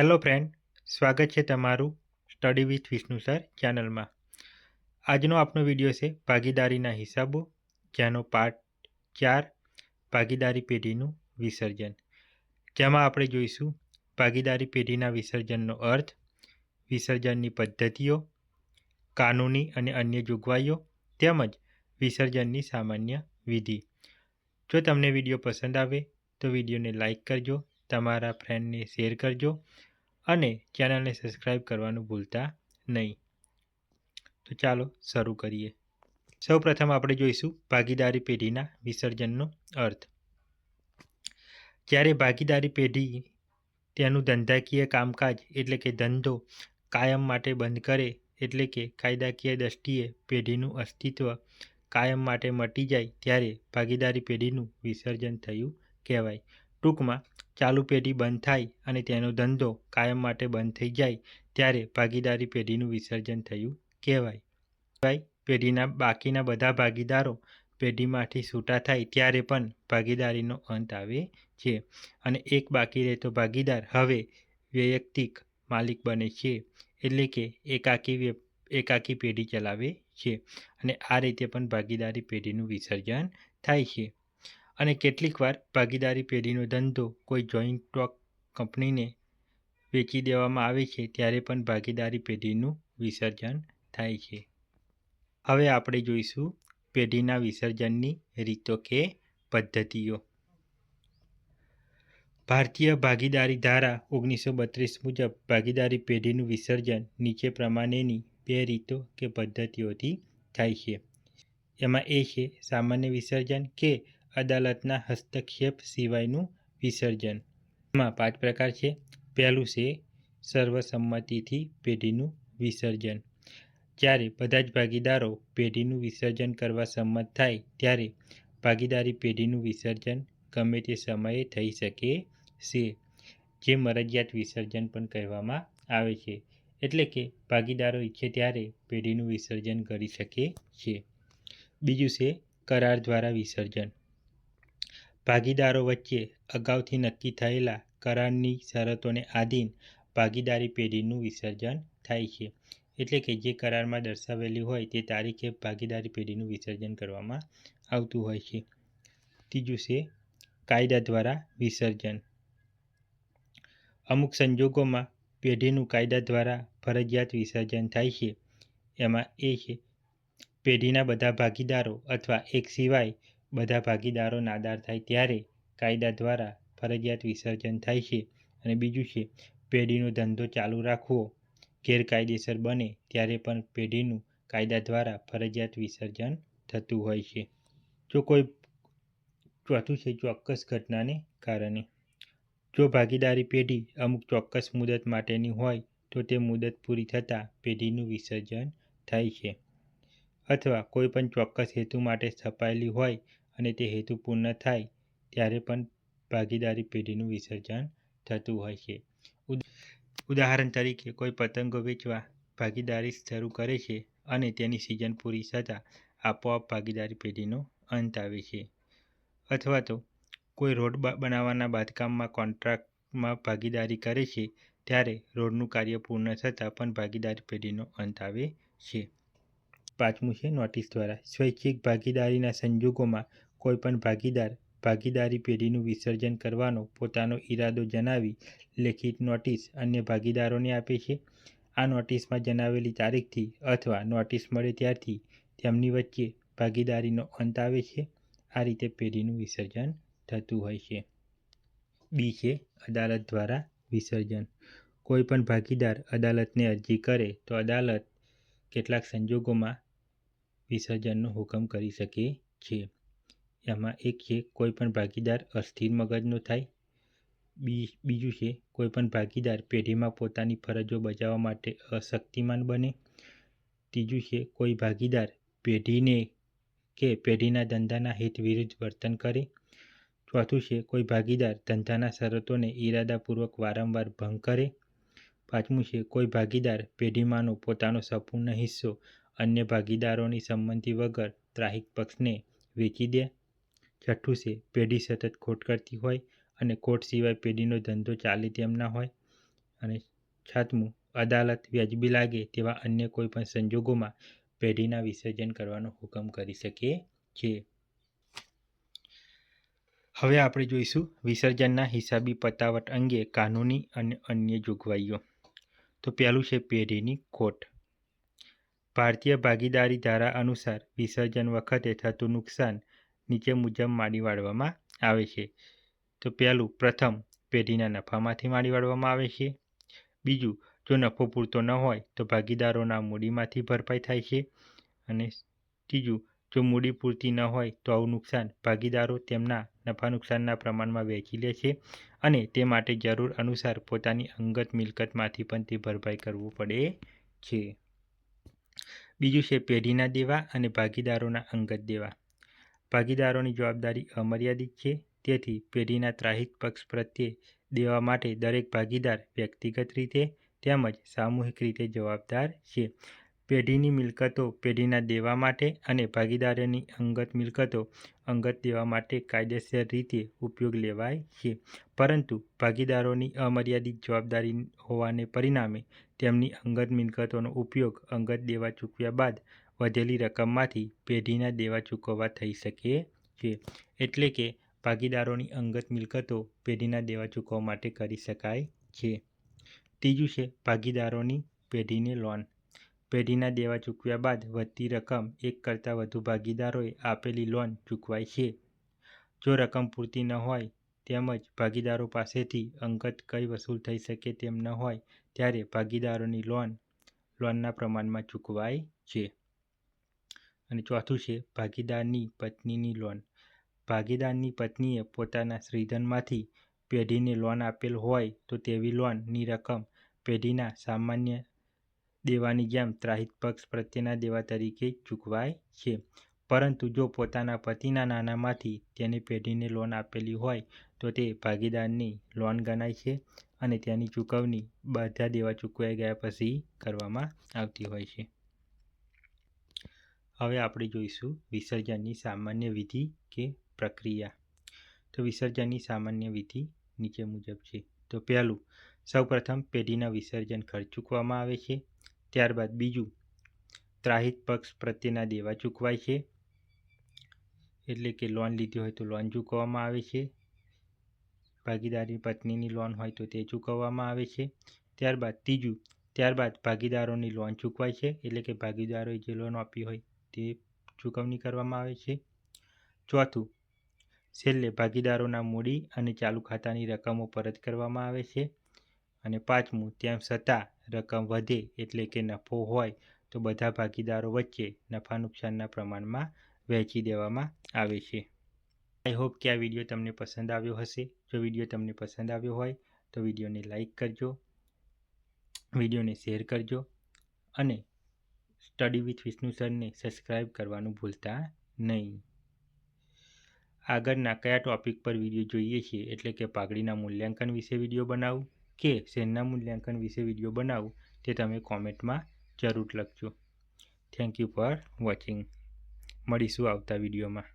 Hello friend સ્વાગત છે તમારું સ્ટડી વિથ વિષ્ણુ સર ચેનલમાં આજનો આપનો વીડિયો છે ભાગીદારીના હિસાબો, જેનો પાર્ટ ચાર, ભાગીદારી પેઢીનું વિસર્જન. જેમાં આપણે જોઈશું ભાગીદારી પેઢીના વિસર્જનનો અર્થ, વિસર્જનની પદ્ધતિઓ, કાનૂની અને અન્ય જોગવાઈઓ, તેમજ વિસર્જનની સામાન્ય વિધિ. જો તમને વીડિયો પસંદ આવે તો વિડીયોને લાઇક કરજો, તમારા ફ્રેન્ડને શેર કરજો અને ચેનલને સબસ્ક્રાઈબ કરવાનું ભૂલતા નહીં. તો ચાલો શરૂ કરીએ. સૌપ્રથમ આપણે જોઈશું ભાગીદારી પેઢીના વિસર્જનનો અર્થ. જ્યારે ભાગીદારી પેઢી તેનું ધંધાકીય કામકાજ એટલે કે ધંધો કાયમ માટે બંધ કરે એટલે કે કાયદાકીય દ્રષ્ટિએ પેઢીનું અસ્તિત્વ કાયમ માટે મટી જાય ત્યારે ભાગીદારી પેઢીનું વિસર્જન થયું કહેવાય. ટૂંકમાં ચાલુ પેઢી બંધ થાય અને તેનો ધંધો કાયમ માટે બંધ થઈ જાય, ત્યારે ભાગીદારી પેઢીનું વિસર્જન થયું કહેવાય. ભાઈ પેઢીના બાકીના બધા ભાગીદારો પેઢીમાંથી છૂટા થાય ત્યારે પણ ભાગીદારીનો અંત આવે છે અને એક બાકી રહેતો ભાગીદાર હવે વૈયક્તિક માલિક બને છે, એટલે કે એકાકી એકાકી પેઢી ચલાવે છે અને આ રીતે પણ ભાગીદારી પેઢીનું વિસર્જન થાય છે. અને કેટલીકવાર ભાગીદારી પેઢીનો ધંધો કોઈ જોઈન્ટ સ્ટોક કંપનીને વેચી દેવામાં આવે છે, ત્યારે પણ ભાગીદારી પેઢીનું વિસર્જન થાય છે. હવે આપણે જોઈશું પેઢીના વિસર્જનની રીતો કે પદ્ધતિઓ. ભારતીય ભાગીદારી ધારા ઓગણીસો બત્રીસ મુજબ ભાગીદારી પેઢીનું વિસર્જન નીચે પ્રમાણેની બે રીતો કે પદ્ધતિઓથી થાય છે. એમાં એ છે સામાન્ય વિસર્જન કે અદાલતના હસ્તક્ષેપ સિવાયનું વિસર્જન. એમાં પાંચ પ્રકાર છે. પહેલું છે સર્વસંમતિથી પેઢીનું વિસર્જન. જ્યારે બધા જ ભાગીદારો પેઢીનું વિસર્જન કરવા સંમત થાય, ત્યારે ભાગીદારી પેઢીનું વિસર્જન ગમે તે સમયે થઈ શકે છે, જે મરજિયાત વિસર્જન પણ કહેવામાં આવે છે. એટલે કે ભાગીદારો ઈચ્છે ત્યારે પેઢીનું વિસર્જન કરી શકે છે. બીજું છે કરાર દ્વારા વિસર્જન. ભાગીદારો વચ્ચે અગાઉથી નક્કી થયેલા કરારની શરતોને આધીન ભાગીદારી પેઢીનું વિસર્જન થાય છે. એટલે કે જે કરારમાં દર્શાવેલી હોય તે તારીખે ભાગીદારી પેઢીનું વિસર્જન કરવામાં આવતું હોય છે. ત્રીજું છે કાયદા દ્વારા વિસર્જન. અમુક સંજોગોમાં પેઢીનું કાયદા દ્વારા ફરજિયાત વિસર્જન થાય છે. એમાં એ છે, પેઢીના બધા ભાગીદારો અથવા એક સિવાય બધા ભાગીદારો નાદાર થાય ત્યારે કાયદા દ્વારા ફરજિયાત વિસર્જન થાય છે અને બીજું છે, પેઢીનો ધંધો ચાલુ રાખવો. ગેરકાયદેસર બને ત્યારે પણ પેઢીનું કાયદા દ્વારા ફરજિયાત વિસર્જન થતું હોય છે. જો કોઈ ચોથું છે, ચોક્કસ ઘટનાને કારણે. જો ભાગીદારી પેઢી અમુક ચોક્કસ મુદત માટેની હોય, તો તે મુદત પૂરી થતાં પેઢીનું વિસર્જન થાય છે. અથવા કોઈ પણ ચોક્કસ હેતુ માટે સ્થપાયેલી હોય અને તે હેતુ પૂર્ણ થાય ત્યારે પણ ભાગીદારી પેઢીનું વિસર્જન થતું હોય છે. ઉદાહરણ તરીકે, કોઈ પતંગો વેચવા ભાગીદારી શરૂ કરે છે અને તેની સિઝન પૂરી થતાં આપોઆપ ભાગીદારી પેઢીનો અંત આવે છે. અથવા તો, કોઈ રોડ બનાવવાના બાંધકામમાં કોન્ટ્રાક્ટમાં ભાગીદારી કરે છે ત્યારે રોડનું કાર્ય પૂર્ણ થતાં પણ ભાગીદારી પેઢીનો અંત આવે છે. પાંચમું છે નોટિસ દ્વારા. સ્વૈચ્છિક ભાગીદારીના સંજોગોમાં કોઈપણ ભાગીદાર, ભાગીદારી પેઢીનું વિસર્જન કરવાનો પોતાનો ઈરાદો જણાવી લેખિત નોટિસ અન્ય ભાગીદારોને આપે છે. આ નોટિસમાં જણાવેલી તારીખથી અથવા નોટિસ મળે ત્યારથી તેમની વચ્ચે ભાગીદારીનો અંત આવે છે. આ રીતે પેઢીનું વિસર્જન થતું હોય છે. બી છે, અદાલત દ્વારા વિસર્જન. કોઈ પણ ભાગીદાર અદાલતને અરજી કરે તો અદાલત કેટલાક સંજોગોમાં વિસર્જનનો હુકમ કરી શકે છે. એમાં એક છે, કોઈ પણ ભાગીદાર અસ્થિર મગજનો થાય. બી, બીજું છે, કોઈ પણ ભાગીદાર પેઢીમાં પોતાની ફરજો બજાવવા માટે અશક્તિમાન બને. ત્રીજું છે, કોઈ ભાગીદાર પેઢીને કે પેઢીના ધંધાના હિત વિરુદ્ધ વર્તન કરે. ચોથું છે, કોઈ ભાગીદાર ધંધાના શરતોને ઈરાદાપૂર્વક વારંવાર ભંગ કરે. પાંચમું છે, કોઈ ભાગીદાર પેઢીમાંનો પોતાનો સંપૂર્ણ હિસ્સો અન્ય ભાગીદારોની સંમતિ વગર ત્રાહિક પક્ષને વેચી દે. છઠ્ઠું છે. પેઢી સતત ખોટ કરતી હોય અને ખોટ સિવાય પેઢીનો ધંધો ચાલે તેમ ના હોય. અને સાતમું અદાલત વ્યાજબી લાગે તેવા અન્ય કોઈપણ સંજોગોમાં પેઢીના વિસર્જન કરવાનો હુકમ કરી શકે છે. હવે આપણે જોઈશું વિસર્જનના હિસાબી પતાવટ અંગે કાનૂની અને અન્ય જોગવાઈઓ. તો પહેલું છે પેઢીની ખોટ. ભારતીય ભાગીદારી ધારા અનુસાર વિસર્જન વખતે થતું નુકસાન નીચે મુજબ માડી વાળવામાં આવે છે. તો પહેલું, પ્રથમ પેઢીના નફામાંથી માડી વાળવામાં આવે છે. બીજું, જો નફો પૂરતો ન હોય, તો ભાગીદારોના મૂડીમાંથી ભરપાઈ થાય છે. અને ત્રીજું, જો મૂડી પૂરતી ન હોય, તો આવું નુકસાન ભાગીદારો તેમના નફા નુકસાનના પ્રમાણમાં વહેંચી લે છે અને તે માટે જરૂર અનુસાર પોતાની અંગત મિલકતમાંથી પણ તે ભરપાઈ કરવું પડે છે. બીજું છે પેઢીના દેવા અને ભાગીદારોના અંગત દેવા. ભાગીદારોની જવાબદારી અમર્યાદિત છે. તેથી પેઢીના ત્રાહિત પક્ષ પ્રત્યે દેવા માટે દરેક ભાગીદાર વ્યક્તિગત રીતે તેમજ સામૂહિક રીતે જવાબદાર છે. પેઢીની મિલકતો પેઢીના દેવા માટે અને ભાગીદારોની અંગત મિલકતો અંગત દેવા માટે કાયદેસર રીતે ઉપયોગ લેવાય છે. પરંતુ ભાગીદારોની અમર્યાદિત જવાબદારી હોવાને પરિણામે તેમની અંગત મિલકતોનો ઉપયોગ અંગત દેવા ચૂકવ્યા બાદ વધેલી રકમમાંથી પેઢીના દેવા ચૂકવવા થઈ શકે છે. એટલે કે ભાગીદારોની અંગત મિલકતો પેઢીના દેવા ચૂકવવા માટે કરી શકાય છે. ત્રીજું છે ભાગીદારોની પેઢીની લોન પેઢીના દેવા ચૂકવ્યા બાદ વધતી રકમ એક કરતાં વધુ ભાગીદારોએ આપેલી લોન ચૂકવાય છે. જો રકમ પૂરતી ન હોય તેમજ ભાગીદારો પાસેથી અંગત કઈ વસૂલ થઈ શકે તેમ ન હોય, ત્યારે ભાગીદારોની લોન લોનના પ્રમાણમાં ચૂકવાય છે. અને ચોથું છે, ભાગીદારની પત્નીની લોન. ભાગીદારની પત્નીએ પોતાના શ્રીધનમાંથી પેઢીને લોન આપેલ હોય તો તેવી લોનની રકમ પેઢીના સામાન્ય દેવાની જેમ ત્રાહિત પક્ષ પ્રત્યેના દેવા તરીકે ચૂકવાય છે. પરંતુ જો પોતાના પતિના નાનામાંથી તેને પેઢીને લોન આપેલી હોય તો તે ભાગીદારની લોન ગણાય છે અને તેની ચૂકવણી બધા દેવા ચૂકવાઈ ગયા પછી કરવામાં આવતી હોય છે. હવે આપણે જોઈશું વિસર્જનની સામાન્ય વિધિ કે પ્રક્રિયા. તો વિસર્જનની સામાન્ય વિધિ નીચે મુજબ છે. તો પહેલું, સૌપ્રથમ પેઢીના વિસર્જન ખર્ચ ચૂકવામાં આવે છે. ત્યારબાદ બીજું, ત્રાહિત પક્ષ પ્રત્યેના દેવા ચૂકવાય છે. એટલે કે લોન લીધી હોય તો લોન ચૂકવવામાં આવે છે. ભાગીદારની પત્નીની લોન હોય તો તે ચૂકવવામાં આવે છે. ત્યારબાદ ત્રીજું, ત્યારબાદ ભાગીદારોની લોન ચૂકવાય છે. એટલે કે ભાગીદારોએ જે લોન આપી હોય તે ચૂકવણી કરવામાં આવે છે. ચોથું, છેલ્લે ભાગીદારોના મૂડી અને ચાલુ ખાતાની રકમો પરત કરવામાં આવે છે. અને પાંચમું તેમ છતાં રકમ વધે એટલે કે નફો હોય તો બધા ભાગીદારો વચ્ચે નફા નુકસાનના પ્રમાણમાં વહેંચી દેવામાં આવે છે. આઈ હોપ કે આ વીડિયો તમને પસંદ આવ્યો હશે. જો વીડિયો તમને પસંદ આવ્યો હોય તો વિડીયોને લાઇક કરજો, વિડીયોને શેર કરજો અને સ્ટડી વિથ વિષ્ણુ સરને સબસ્ક્રાઈબ કરવાનું ભૂલતા નહીં. આગળના કયા ટોપિક પર વીડિયો જોઈએ છીએ, એટલે કે પાઘડીના મૂલ્યાંકન વિશે વીડિયો બનાવું કે શેરના મૂલ્યાંકન વિશે વીડિયો બનાવું તે તમે કોમેન્ટમાં જરૂર લખજો. થેન્ક યુ ફોર વોચિંગ મળીશું આવતા વિડીયોમાં